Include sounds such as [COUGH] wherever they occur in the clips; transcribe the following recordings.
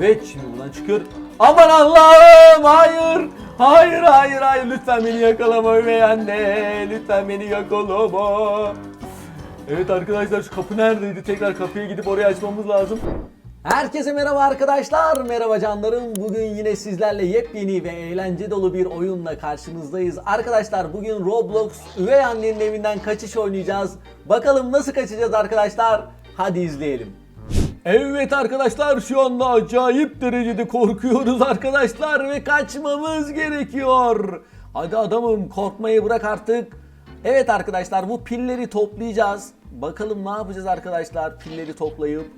Evet şimdi buradan çıkıyor. Aman Allah'ım hayır. Hayır hayır hayır lütfen beni yakalama üvey anne. Lütfen beni yakalama. Evet arkadaşlar şu kapı neredeydi? Tekrar kapıya gidip orayı açmamız lazım. Herkese merhaba arkadaşlar, merhaba canlarım. Bugün yine sizlerle yepyeni ve eğlence dolu bir oyunla karşınızdayız. Arkadaşlar bugün Roblox üvey annenin evinden kaçış oynayacağız. Bakalım nasıl kaçacağız arkadaşlar? Hadi izleyelim. Evet arkadaşlar şu anda acayip derecede korkuyoruz arkadaşlar ve kaçmamız gerekiyor. Hadi adamım korkmayı bırak artık. Evet arkadaşlar bu pilleri toplayacağız. Bakalım ne yapacağız arkadaşlar pilleri toplayıp.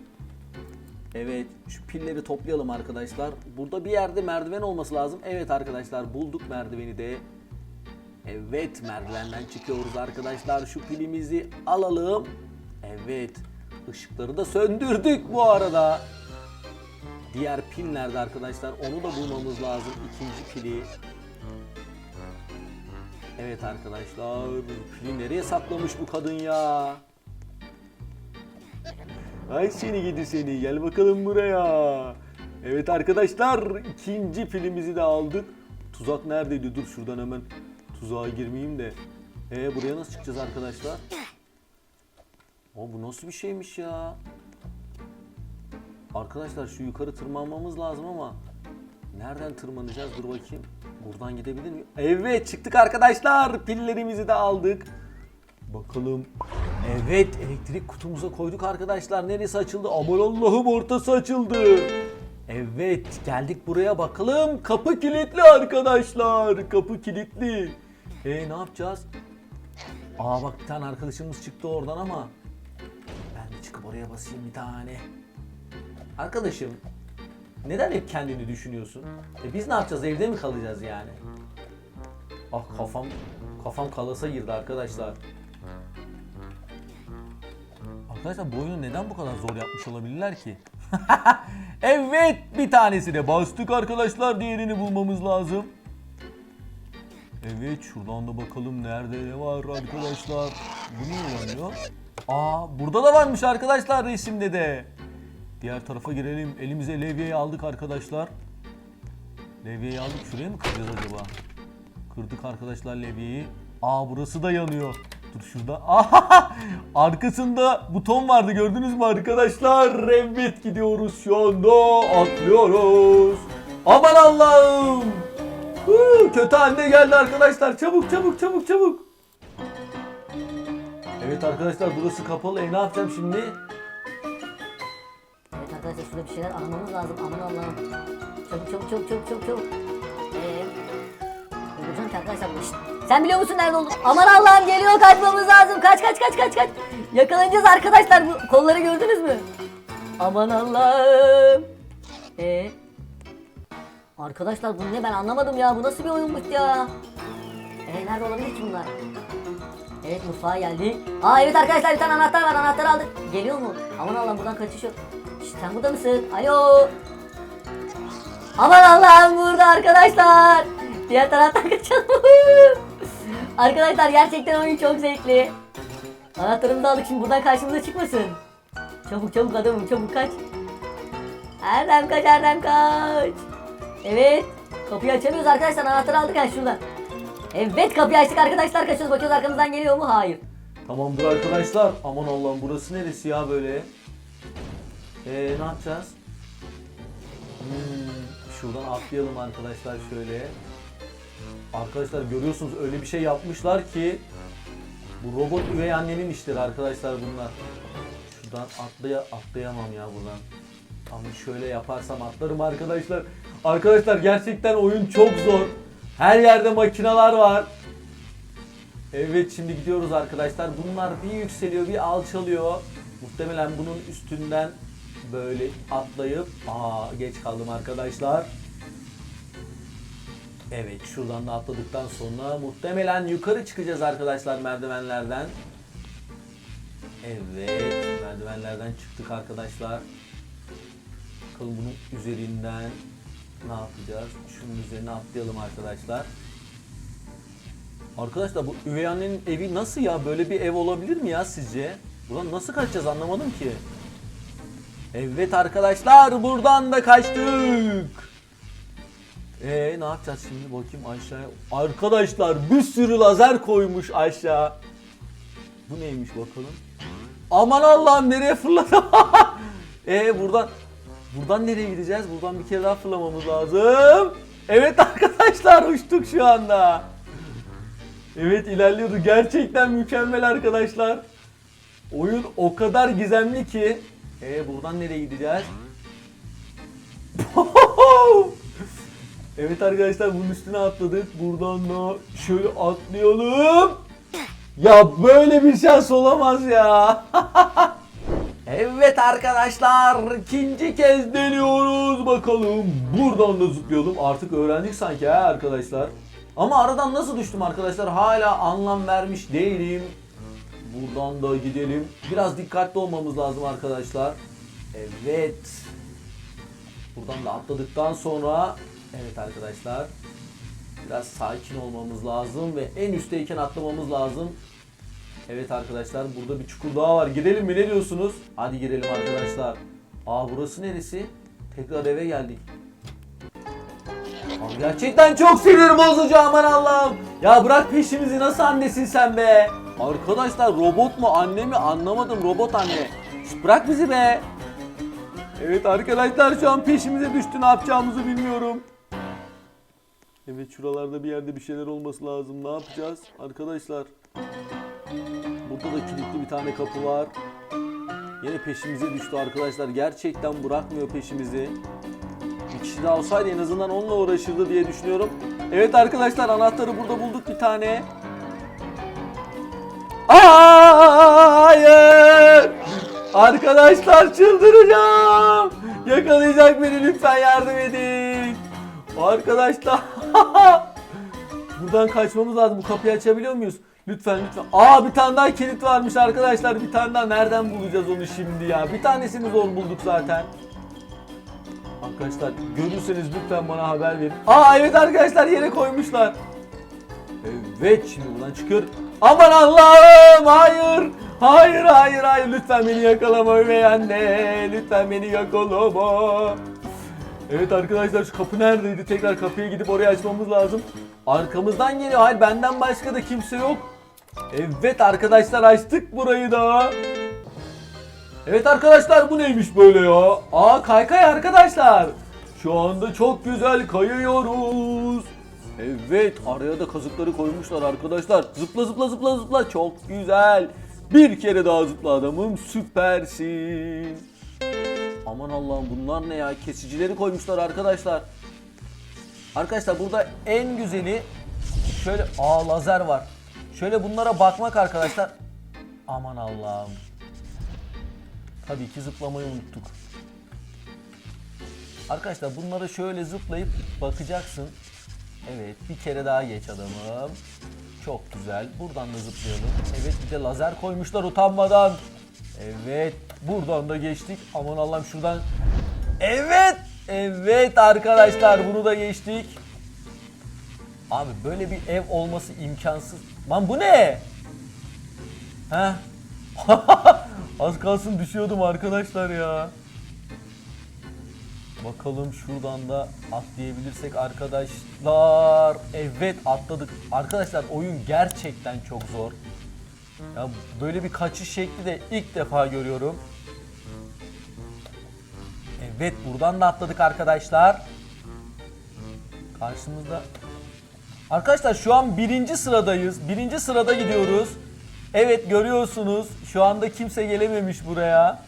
Evet şu pilleri toplayalım arkadaşlar. Burada bir yerde merdiven olması lazım. Evet arkadaşlar bulduk merdiveni de. Evet merdivenden çıkıyoruz arkadaşlar. Şu pilimizi alalım. Evet ışıkları da söndürdük bu arada. Diğer pil nerede arkadaşlar? Onu da bulmamız lazım. ikinci pili. Evet arkadaşlar. Pili nereye saklamış bu kadın ya? Ay seni gidi seni gel bakalım buraya. Evet arkadaşlar ikinci pilimizi de aldık. Tuzak neredeydi? Dur şuradan hemen tuzağa girmeyeyim de. E buraya nasıl çıkacağız arkadaşlar? O bu nasıl bir şeymiş ya? Arkadaşlar şu yukarı tırmanmamız lazım ama nereden tırmanacağız? Dur bakayım. Buradan gidebilir miyim? Evet çıktık arkadaşlar. Pillerimizi de aldık. Bakalım. Evet elektrik kutumuza koyduk arkadaşlar. Neresi açıldı? Aman Allah'ım ortası açıldı. Evet geldik buraya bakalım. Kapı kilitli arkadaşlar. Kapı kilitli. E ne yapacağız? Aa bak bir tane arkadaşımız çıktı oradan ama de basayım bir tane. Arkadaşım neden hep kendini düşünüyorsun? E biz ne yapacağız? Evde mi kalacağız yani? Ah kafam kafam kalasa girdi arkadaşlar. Arkadaşlar bu oyunu neden bu kadar zor yapmış olabilirler ki? [LAUGHS] evet bir tanesine bastık arkadaşlar diğerini bulmamız lazım. Evet şuradan da bakalım nerede ne var arkadaşlar. Bu niye yanıyor? Aa burada da varmış arkadaşlar resimde de. Diğer tarafa girelim. Elimize levyeyi aldık arkadaşlar. Levyeyi aldık. Şuraya mı kıracağız acaba? Kırdık arkadaşlar levyeyi. Aa burası da yanıyor. Dur şurada. [LAUGHS] Aha! Arkasında buton vardı gördünüz mü arkadaşlar? Evet gidiyoruz şu anda. Atlıyoruz. Aman Allah'ım. Kötü haline geldi arkadaşlar. Çabuk çabuk çabuk çabuk. Evet arkadaşlar burası kapalı. E ne yapacağım şimdi? Evet arkadaşlar şurada bir şeyler aramamız lazım. Aman Allah'ım. Çabuk çabuk çabuk çabuk çabuk çabuk. Eee. Bulacağım arkadaşlar bu? Sen biliyor musun nerede olduğunu? Aman Allah'ım geliyor kaçmamız lazım. Kaç kaç kaç kaç kaç. Yakalanacağız arkadaşlar. Bu kolları gördünüz mü? Aman Allah'ım. Eee. Arkadaşlar bu ne ben anlamadım ya. Bu nasıl bir oyunmuş ya? Eee nerede olabilir ki bunlar? Evet mutfağa geldik. Aa evet arkadaşlar bir tane anahtar var anahtarı aldık. Geliyor mu? Aman Allah'ım buradan kaçış yok. Şşt, sen burada mısın? Alo. Aman Allah'ım burada arkadaşlar. Diğer taraftan [LAUGHS] kaçalım. arkadaşlar gerçekten oyun çok zevkli. Anahtarımı da aldık şimdi buradan karşımıza çıkmasın. Çabuk çabuk adamım çabuk kaç. Erdem kaç Erdem kaç. Evet. Kapıyı açamıyoruz arkadaşlar anahtarı aldık ha şuradan. Evet kapıyı açtık arkadaşlar kaçıyoruz bakıyoruz arkamızdan geliyor mu? Hayır. Tamamdır arkadaşlar. Aman Allah'ım burası neresi ya böyle? Ee ne yapacağız? Hmm, şuradan atlayalım arkadaşlar şöyle. Arkadaşlar görüyorsunuz öyle bir şey yapmışlar ki bu robot üvey annenin işleri arkadaşlar bunlar. Şuradan atlaya atlayamam ya buradan. Ama şöyle yaparsam atlarım arkadaşlar. Arkadaşlar gerçekten oyun çok zor. Her yerde makineler var. Evet şimdi gidiyoruz arkadaşlar. Bunlar bir yükseliyor bir alçalıyor. Muhtemelen bunun üstünden böyle atlayıp aa geç kaldım arkadaşlar. Evet şuradan da atladıktan sonra muhtemelen yukarı çıkacağız arkadaşlar merdivenlerden. Evet merdivenlerden çıktık arkadaşlar. Bakalım bunun üzerinden ne yapacağız? Şunun üzerine atlayalım arkadaşlar. Arkadaşlar bu üvey annenin evi nasıl ya? Böyle bir ev olabilir mi ya sizce? Buradan nasıl kaçacağız anlamadım ki. Evet arkadaşlar buradan da kaçtık. Ee ne yapacağız şimdi bakayım aşağıya. Arkadaşlar bir sürü lazer koymuş aşağı. Bu neymiş bakalım. Aman Allah'ım nereye fırladı? [LAUGHS] ee buradan buradan nereye gideceğiz? Buradan bir kere daha fırlamamız lazım. Evet arkadaşlar uçtuk şu anda. Evet ilerliyordu. Gerçekten mükemmel arkadaşlar. Oyun o kadar gizemli ki. Ee buradan nereye gideceğiz? [LAUGHS] evet arkadaşlar bunun üstüne atladık. Buradan da şöyle atlayalım. Ya böyle bir şans olamaz ya. [LAUGHS] evet arkadaşlar ikinci kez deniyoruz bakalım. Buradan da zıplayalım. Artık öğrendik sanki ha arkadaşlar. Ama aradan nasıl düştüm arkadaşlar hala anlam vermiş değilim. Buradan da gidelim. Biraz dikkatli olmamız lazım arkadaşlar. Evet. Buradan da atladıktan sonra evet arkadaşlar biraz sakin olmamız lazım ve en üstteyken atlamamız lazım. Evet arkadaşlar burada bir çukur daha var. Girelim mi ne diyorsunuz? Hadi girelim arkadaşlar. Aa burası neresi? Tekrar eve geldik. Abi gerçekten çok sinir bozucu aman Allah'ım. Ya bırak peşimizi nasıl annesin sen be? Arkadaşlar robot mu anne mi anlamadım robot anne. Şşt, bırak bizi be. Evet arkadaşlar şu an peşimize düştü ne yapacağımızı bilmiyorum. Evet şuralarda bir yerde bir şeyler olması lazım. Ne yapacağız arkadaşlar? Burada da kilitli bir tane kapı var. Yine peşimize düştü arkadaşlar. Gerçekten bırakmıyor peşimizi. Bir kişi daha olsaydı en azından onunla uğraşırdı diye düşünüyorum. Evet arkadaşlar anahtarı burada bulduk bir tane. Hayır! Arkadaşlar çıldıracağım. Yakalayacak beni lütfen yardım edin. Arkadaşlar. [LAUGHS] Buradan kaçmamız lazım. Bu kapıyı açabiliyor muyuz? Lütfen lütfen. Aa bir tane daha kilit varmış arkadaşlar. Bir tane daha nereden bulacağız onu şimdi ya? Bir tanesini zor bulduk zaten. Arkadaşlar görürseniz lütfen bana haber verin. Aa evet arkadaşlar yere koymuşlar. Evet şimdi buradan çıkıyor. Aman Allah'ım hayır. Hayır hayır hayır lütfen beni yakalama üvey anne. Lütfen beni yakalama. Evet arkadaşlar şu kapı neredeydi? Tekrar kapıya gidip orayı açmamız lazım. Arkamızdan geliyor. Hayır benden başka da kimse yok. Evet arkadaşlar açtık burayı da. Evet arkadaşlar bu neymiş böyle ya? Aa kaykay arkadaşlar. Şu anda çok güzel kayıyoruz. Evet araya da kazıkları koymuşlar arkadaşlar. Zıpla zıpla zıpla zıpla çok güzel. Bir kere daha zıpla adamım süpersin. Aman Allah'ım bunlar ne ya? Kesicileri koymuşlar arkadaşlar. Arkadaşlar burada en güzeli şöyle aa lazer var. Şöyle bunlara bakmak arkadaşlar. Aman Allah'ım. Tabii ki zıplamayı unuttuk. Arkadaşlar bunlara şöyle zıplayıp bakacaksın. Evet bir kere daha geç adamım. Çok güzel. Buradan da zıplayalım. Evet bir de lazer koymuşlar utanmadan. Evet buradan da geçtik. Aman Allah'ım şuradan. Evet. Evet arkadaşlar bunu da geçtik. Abi böyle bir ev olması imkansız. Lan bu ne? Heh. [LAUGHS] Az kalsın düşüyordum arkadaşlar ya. Bakalım şuradan da atlayabilirsek arkadaşlar. Evet atladık. Arkadaşlar oyun gerçekten çok zor. Ya böyle bir kaçış şekli de ilk defa görüyorum. Evet buradan da atladık arkadaşlar. Karşımızda Arkadaşlar şu an birinci sıradayız. Birinci sırada gidiyoruz. Evet görüyorsunuz. Şu anda kimse gelememiş buraya.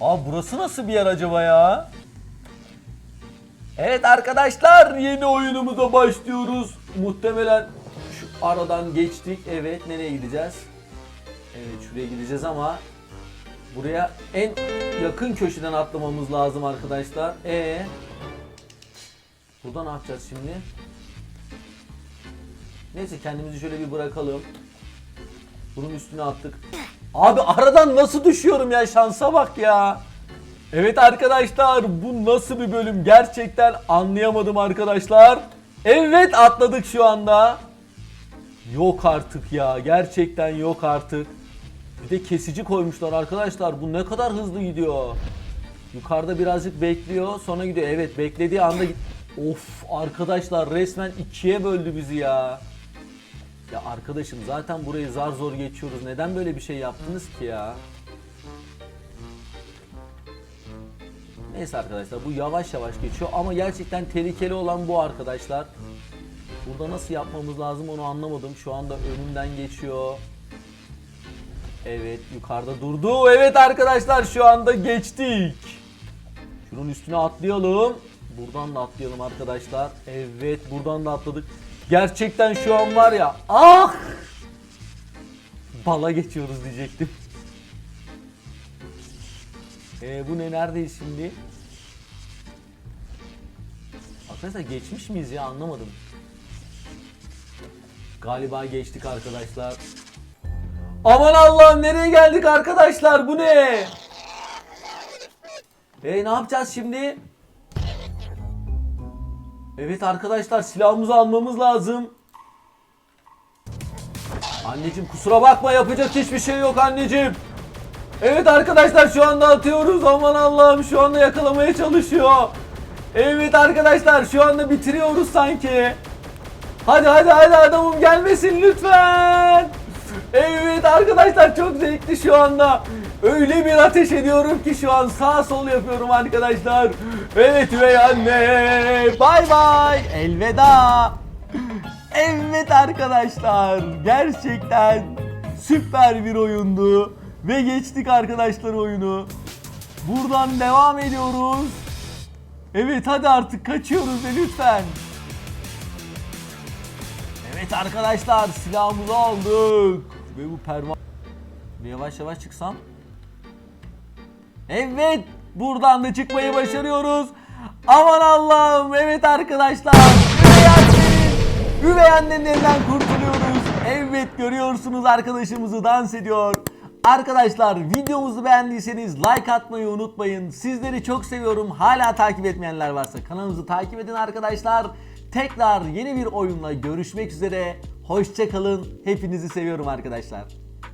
Aa burası nasıl bir yer acaba ya? Evet arkadaşlar yeni oyunumuza başlıyoruz. Muhtemelen şu aradan geçtik. Evet nereye gideceğiz? Evet şuraya gideceğiz ama buraya en yakın köşeden atlamamız lazım arkadaşlar. E Burada ne yapacağız şimdi? Neyse kendimizi şöyle bir bırakalım. Bunun üstüne attık. Abi aradan nasıl düşüyorum ya şansa bak ya. Evet arkadaşlar bu nasıl bir bölüm gerçekten anlayamadım arkadaşlar. Evet atladık şu anda. Yok artık ya gerçekten yok artık. Bir de kesici koymuşlar arkadaşlar bu ne kadar hızlı gidiyor. Yukarıda birazcık bekliyor sonra gidiyor. Evet beklediği anda Of arkadaşlar resmen ikiye böldü bizi ya. Ya arkadaşım zaten burayı zar zor geçiyoruz. Neden böyle bir şey yaptınız ki ya? Neyse arkadaşlar bu yavaş yavaş geçiyor ama gerçekten tehlikeli olan bu arkadaşlar. Burada nasıl yapmamız lazım onu anlamadım. Şu anda önümden geçiyor. Evet yukarıda durdu. Evet arkadaşlar şu anda geçtik. Şunun üstüne atlayalım. Buradan da atlayalım arkadaşlar. Evet buradan da atladık. Gerçekten şu an var ya. Ah! Bala geçiyoruz diyecektim. Ee, bu ne neredeyiz şimdi? Arkadaşlar geçmiş miyiz ya anlamadım. Galiba geçtik arkadaşlar. Aman Allah'ım nereye geldik arkadaşlar bu ne? E ne yapacağız şimdi? Evet arkadaşlar silahımızı almamız lazım. Anneciğim kusura bakma yapacak hiçbir şey yok anneciğim. Evet arkadaşlar şu anda atıyoruz. Aman Allah'ım şu anda yakalamaya çalışıyor. Evet arkadaşlar şu anda bitiriyoruz sanki. Hadi hadi hadi adamım gelmesin lütfen. Evet arkadaşlar çok zevkli şu anda. Öyle bir ateş ediyorum ki şu an sağ sol yapıyorum arkadaşlar. Evet üvey anne. Bay bay. Elveda. Evet arkadaşlar gerçekten süper bir oyundu. Ve geçtik arkadaşlar oyunu. Buradan devam ediyoruz. Evet hadi artık kaçıyoruz ve lütfen. Evet arkadaşlar silahımızı aldık. Ve bu perma... Bir yavaş yavaş çıksam. Evet buradan da çıkmayı başarıyoruz. Aman Allah'ım evet arkadaşlar. Üvey annenin, üvey annenin elinden kurtuluyoruz. Evet görüyorsunuz arkadaşımızı dans ediyor. Arkadaşlar videomuzu beğendiyseniz like atmayı unutmayın. Sizleri çok seviyorum. Hala takip etmeyenler varsa kanalımızı takip edin arkadaşlar. Tekrar yeni bir oyunla görüşmek üzere. Hoşçakalın. Hepinizi seviyorum arkadaşlar.